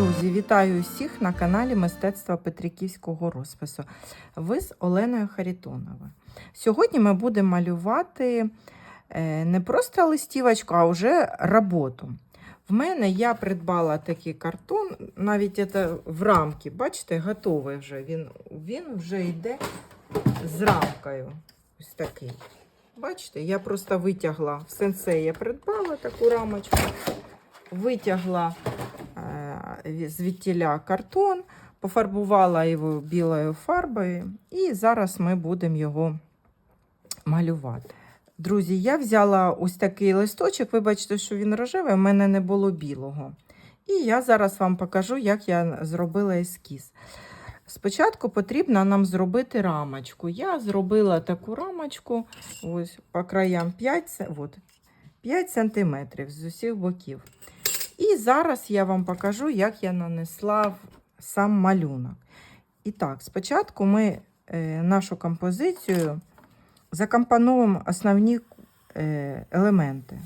Друзі, вітаю усіх на каналі Мистецтва Петриківського розпису. Ви з Оленою Харитоновою. Сьогодні ми будемо малювати е, не просто листівочку, а вже роботу. В мене я придбала такий картон, навіть це в рамки, бачите, готовий вже. Він, він вже йде з рамкою. Ось такий. Бачите, я просто витягла в сенсей, я придбала таку рамочку, витягла е, звідтіля картон, пофарбувала його білою фарбою, і зараз ми будемо його малювати. Друзі, я взяла ось такий листочок, вибачте, що він рожевий, у мене не було білого. І я зараз вам покажу, як я зробила ескіз. Спочатку потрібно нам зробити рамочку. Я зробила таку рамочку ось по краям 5, от, 5 см з усіх боків. І зараз я вам покажу, як я нанесла сам малюнок. І так, спочатку ми е, нашу композицію закомпонуємо основні е, елементи.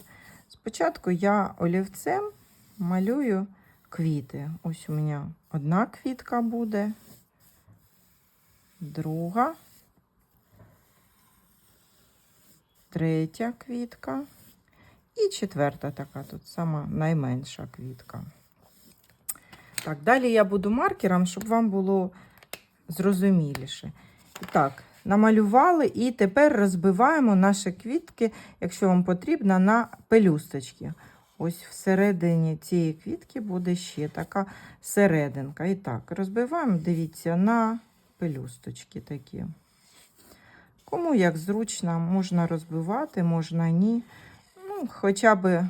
Спочатку я олівцем малюю квіти. Ось у мене одна квітка буде, друга, третя квітка. І четверта така тут сама найменша квітка. Так, далі я буду маркером, щоб вам було зрозуміліше. І так, намалювали і тепер розбиваємо наші квітки, якщо вам потрібно, на пелюсточки. Ось всередині цієї квітки буде ще така серединка. І так, розбиваємо, дивіться, на пелюсточки такі. Кому як зручно, можна розбивати, можна ні ну, хоча б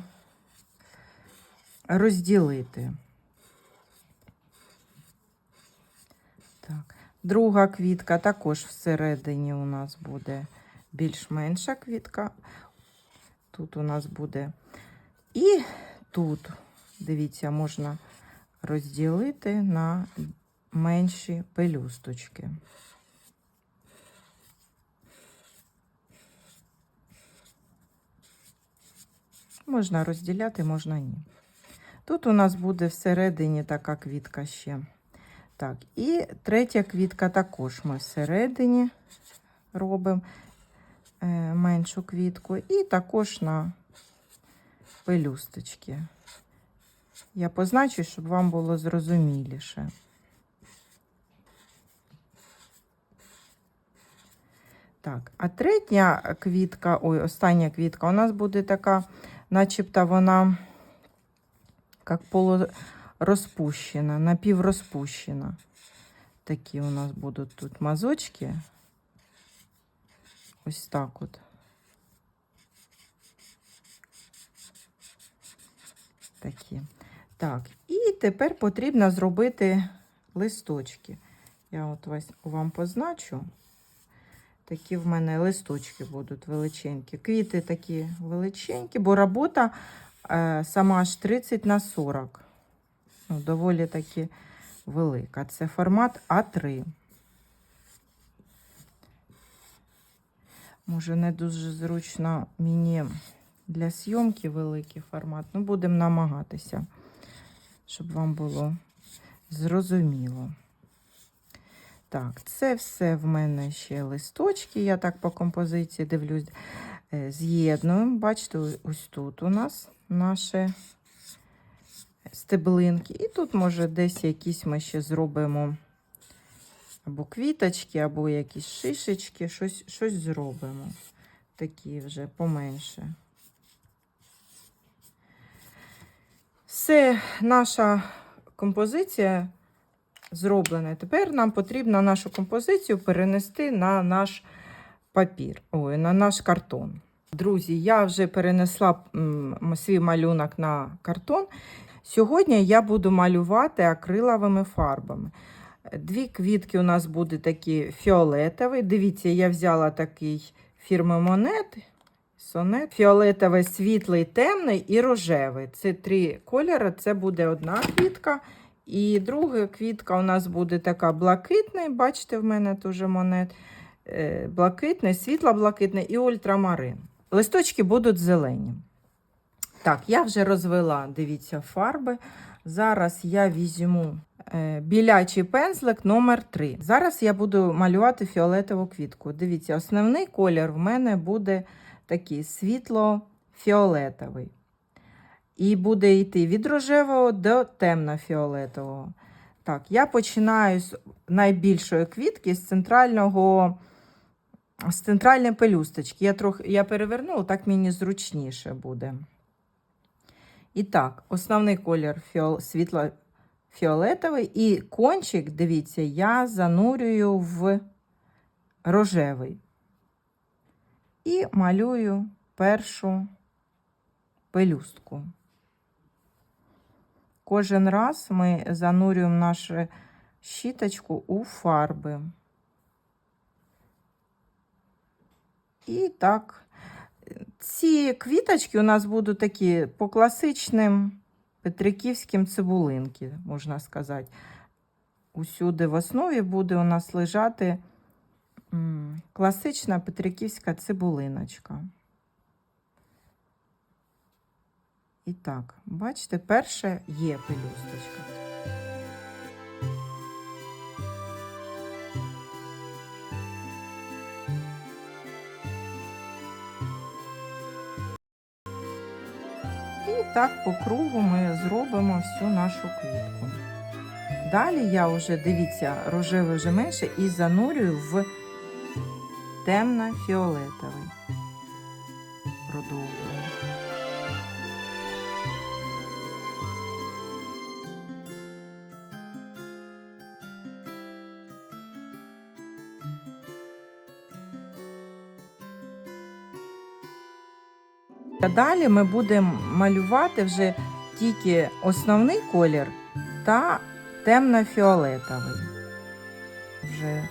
розділити. Так. Друга квітка також всередині у нас буде більш-менша квітка. Тут у нас буде. І тут, дивіться, можна розділити на менші пелюсточки. Можна розділяти, можна ні. Тут у нас буде всередині така квітка ще. Так, і третя квітка також ми всередині робимо е, меншу квітку, і також на пелюсточки. Я позначу, щоб вам було зрозуміліше. Так, а третя квітка, ой, остання квітка, у нас буде така, начебто вона як полурозпущена, напіврозпущена. Такі у нас будуть тут мазочки. Ось так от. Такі. Так, і тепер потрібно зробити листочки. Я от вам позначу. Такі в мене листочки будуть величенькі. Квіти такі величенькі, бо робота е, сама аж 30 на 40. Ну, доволі таки велика. Це формат А3. Може, не дуже зручно мені для зйомки великий формат. Ну, будемо намагатися, щоб вам було зрозуміло. Так, це все в мене ще листочки. Я так по композиції дивлюсь, е, з'єднуємо. Бачите, ось тут у нас наші стеблинки. І тут, може, десь якісь ми ще зробимо або квіточки, або якісь шишечки, щось, щось зробимо. Такі вже поменше. Все, наша композиція зроблена. Тепер нам потрібно нашу композицію перенести на наш папір, ой, на наш картон. Друзі, я вже перенесла свій малюнок на картон. Сьогодні я буду малювати акриловими фарбами. Дві квітки у нас будуть такі фіолетові. Дивіться, я взяла такий фірми Монет. Сонет. Фіолетовий, світлий, темний і рожевий. Це три кольори. Це буде одна квітка. І друга квітка у нас буде така блакитна. Бачите, в мене теж монет. е, блакитний, світло-блакитний і ультрамарин. Листочки будуть зелені. Так, я вже розвела, дивіться, фарби. Зараз я візьму е, білячий пензлик номер 3 Зараз я буду малювати фіолетову квітку. Дивіться, основний колір в мене буде такий світло-фіолетовий. І буде йти від рожевого до темно-фіолетового. Так, я починаю з найбільшої квітки з центрального, з центральної пелюсточки. Я, трохи, я перевернула, так мені зручніше буде. І так, основний колір фіол, світло-фіолетовий, і кончик, дивіться, я занурюю в рожевий. І малюю першу пелюстку. Кожен раз ми занурюємо нашу щіточку у фарби. І так, ці квіточки у нас будуть такі по класичним петриківським цибулинки, можна сказати. Усюди в основі буде у нас лежати класична петриківська цибулиночка. І так, бачите, перша є пелюсточка. І так по кругу ми зробимо всю нашу квітку. Далі я вже, дивіться, рожевий вже менше і занурюю в темно-фіолетовий. Продовжую. Далі ми будемо малювати вже тільки основний колір та темно-фіолетовий. Вже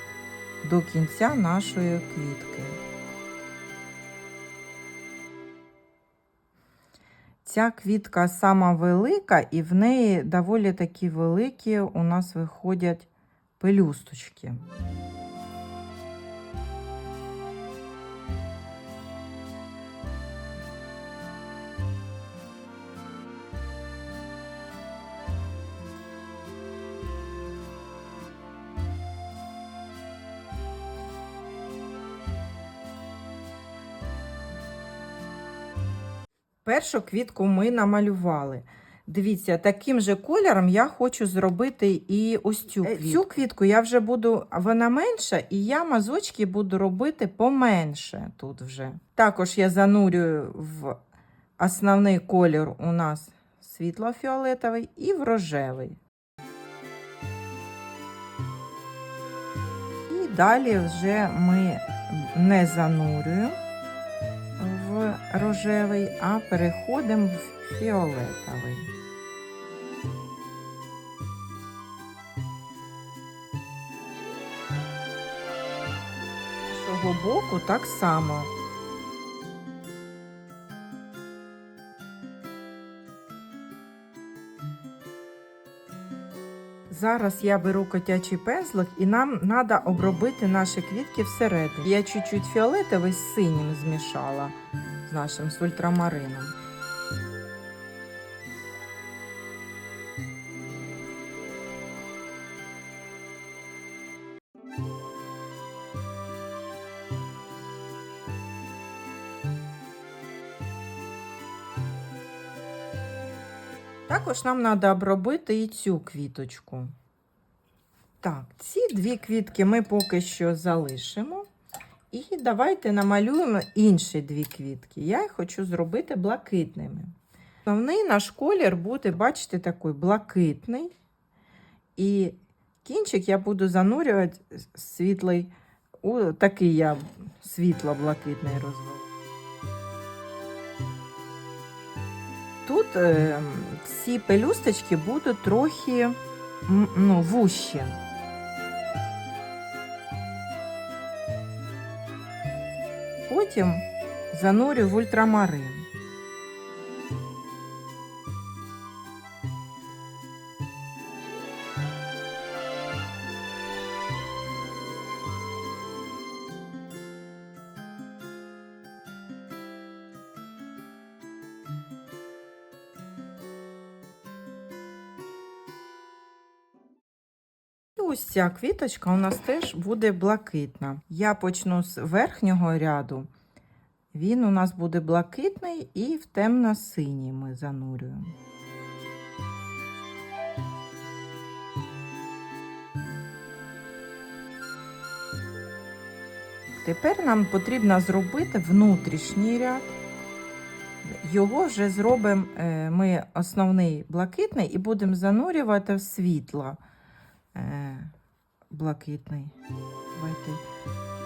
до кінця нашої квітки. Ця квітка сама велика, і в неї доволі такі великі у нас виходять пелюсточки. Першу квітку ми намалювали. Дивіться, таким же кольором я хочу зробити і ось цю квітку. Цю квітку я вже буду, вона менша, і я мазочки буду робити поменше тут вже. Також я занурюю в основний колір у нас світло-фіолетовий і в рожевий. І далі вже ми не занурюємо рожевий, а переходимо в фіолетовий. З цього боку так само. Зараз я беру котячий пензлик і нам треба обробити наші квітки всередині. Я чуть-чуть фіолетовий з синім змішала нашим з ультрамарином. Також нам треба обробити і цю квіточку. Так, ці дві квітки ми поки що залишимо. І давайте намалюємо інші дві квітки. Я їх хочу зробити блакитними. Основний наш колір буде, бачите, такий блакитний. І кінчик я буду занурювати світлий, у такий я світло-блакитний розвел. Тут е, ці пелюсточки будуть трохи ну, вущі. Потім занурю в ультрамарин. Ця квіточка у нас теж буде блакитна. Я почну з верхнього ряду. Він у нас буде блакитний і в темно-синій ми занурюємо. Тепер нам потрібно зробити внутрішній ряд. Його вже зробимо е, ми основний блакитний і будемо занурювати в світло е, блакитний. Давайте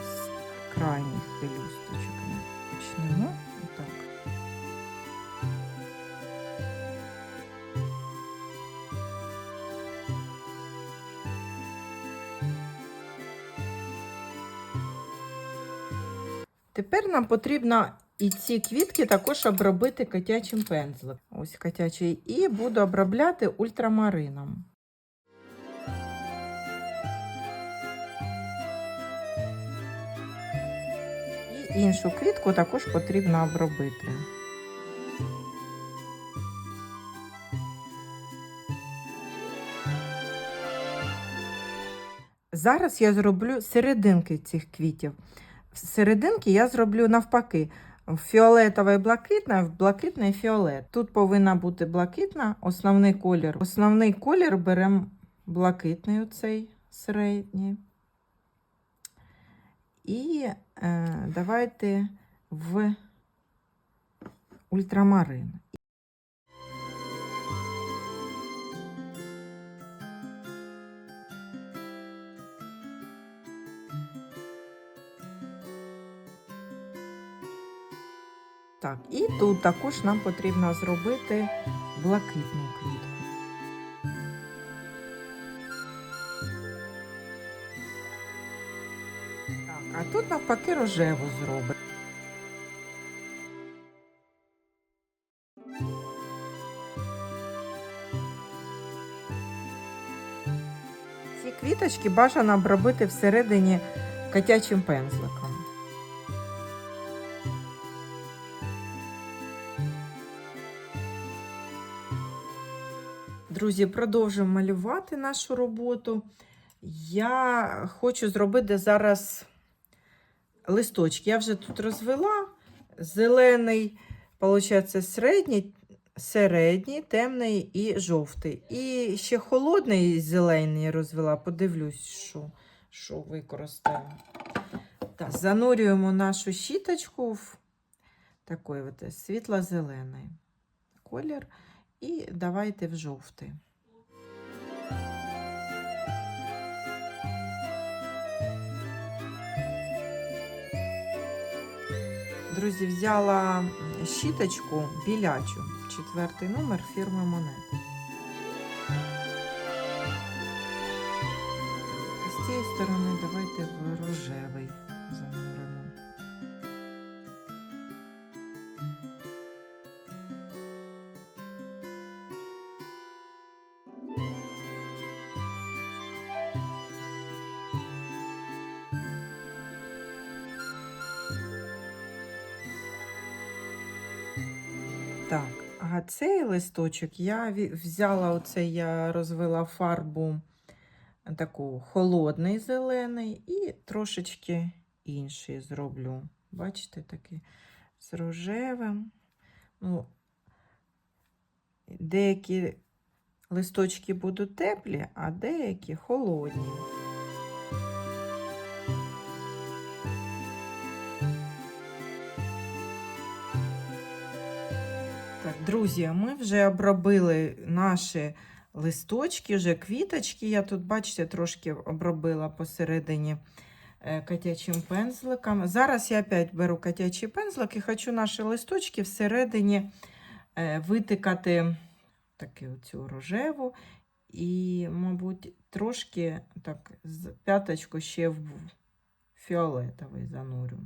з крайніх пелюсточок почнемо. Тепер нам потрібно і ці квітки також обробити котячим пензликом. Ось котячий. І буду обробляти ультрамарином. Іншу квітку також потрібно обробити. Зараз я зроблю серединки цих квітів. Серединки я зроблю навпаки. Фіолетове і блакитне, в блакитне і фіолет. Тут повинна бути блакитна, основний колір. Основний колір беремо блакитний оцей середній. І е, давайте в ультрамарин. Так, і тут також нам потрібно зробити блакитну квітку. А тут навпаки рожеву зробимо. Ці квіточки бажано обробити всередині котячим пензликом. Друзі, продовжуємо малювати нашу роботу. Я хочу зробити зараз листочки. Я вже тут розвела зелений, виходить, середній, середній, темний і жовтий. І ще холодний зелений розвела. Подивлюсь, що, що використаю. Так, занурюємо нашу щіточку в такий світло-зелений колір. І давайте в жовтий. Друзі, взяла щіточку білячу, четвертий номер фірми Монет. З цієї сторони Так, а цей листочок я взяла оце, я розвела фарбу таку холодний зелений і трошечки інший зроблю. Бачите, такий з рожевим. Ну, деякі листочки будуть теплі, а деякі холодні. Друзі, ми вже обробили наші листочки, вже квіточки. Я тут, бачите, трошки обробила посередині е, котячим пензликом. Зараз я опять беру котячий пензлик і хочу наші листочки всередині е, витикати таку оцю рожеву. І, мабуть, трошки так з п'яточку ще в фіолетовий занурю.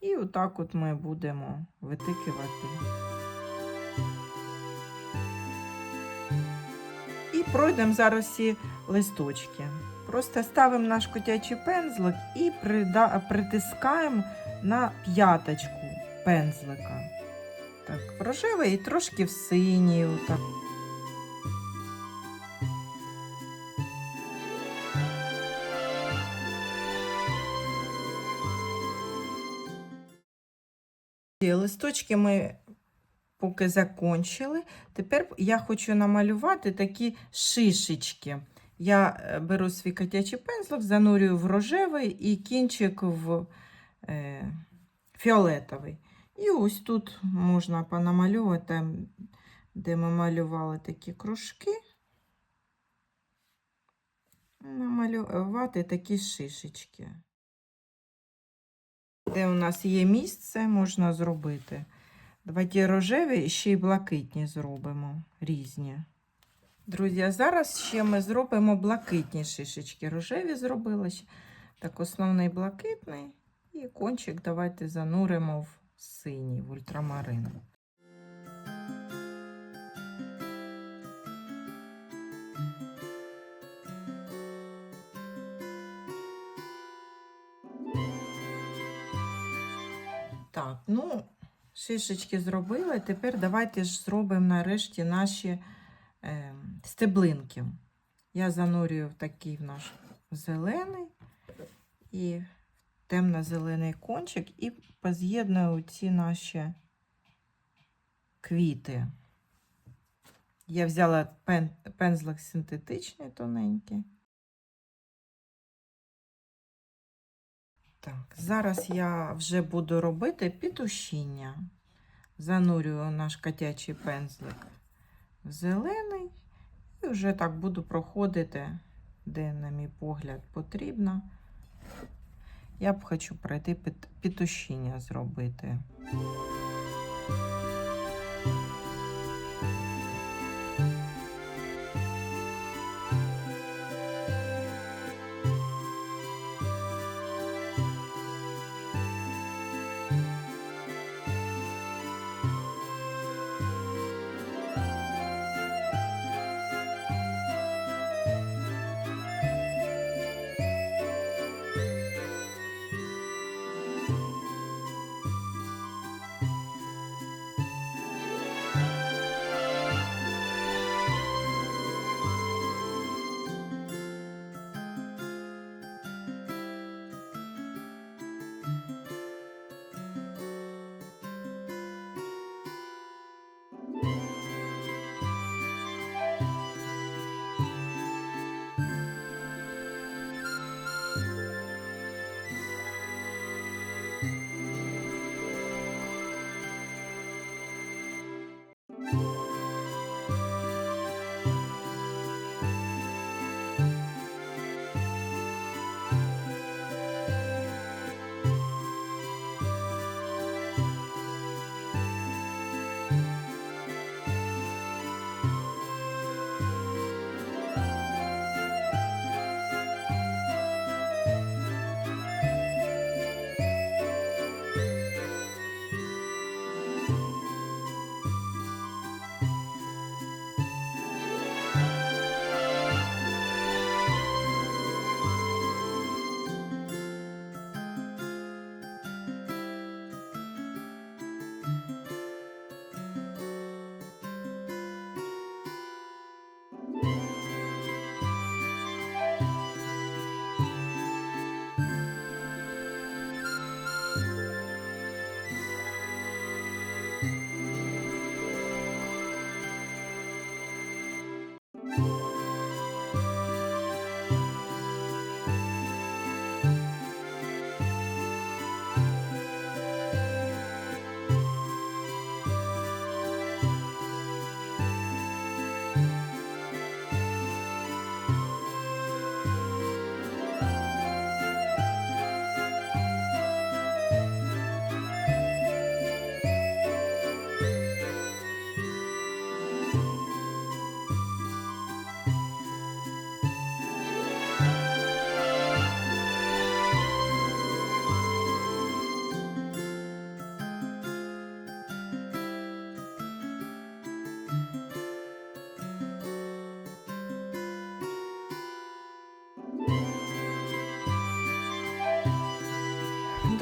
І отак от ми будемо витикувати. пройдемо зараз всі листочки. Просто ставимо наш котячий пензлик і притискаємо на п'яточку пензлика. Так, рожевий і трошки в синій. Отак. Листочки ми поки закончили. Тепер я хочу намалювати такі шишечки. Я е, беру свій котячий пензлик, занурюю в рожевий і кінчик в е, фіолетовий. І ось тут можна понамалювати, де ми малювали такі кружки, намалювати такі шишечки. Де у нас є місце, можна зробити. Давайте рожеві ще й блакитні зробимо різні. Друзі, а зараз ще ми зробимо блакитні шишечки. Рожеві зробили. Так, основний блакитний. І кончик давайте зануримо в синій, в ультрамарин. Шишечки зробили. Тепер давайте ж зробимо нарешті наші е, стеблинки. Я занурюю в такий наш зелений і темно-зелений кончик і поз'єдную ці наші квіти. Я взяла пен, пензлик синтетичний тоненький. Так, зараз я вже буду робити пітушіння. Занурюю наш котячий пензлик в зелений і вже так буду проходити, де, на мій погляд, потрібно. Я б хочу пройти пітушіння зробити.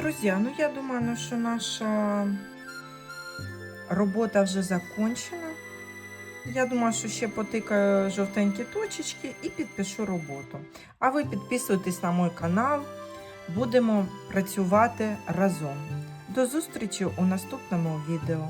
Друзі, ну я думаю, ну, що наша робота вже закончена. Я думаю, що ще потикаю жовтенькі точечки і підпишу роботу. А ви підписуйтесь на мій канал, будемо працювати разом. До зустрічі у наступному відео.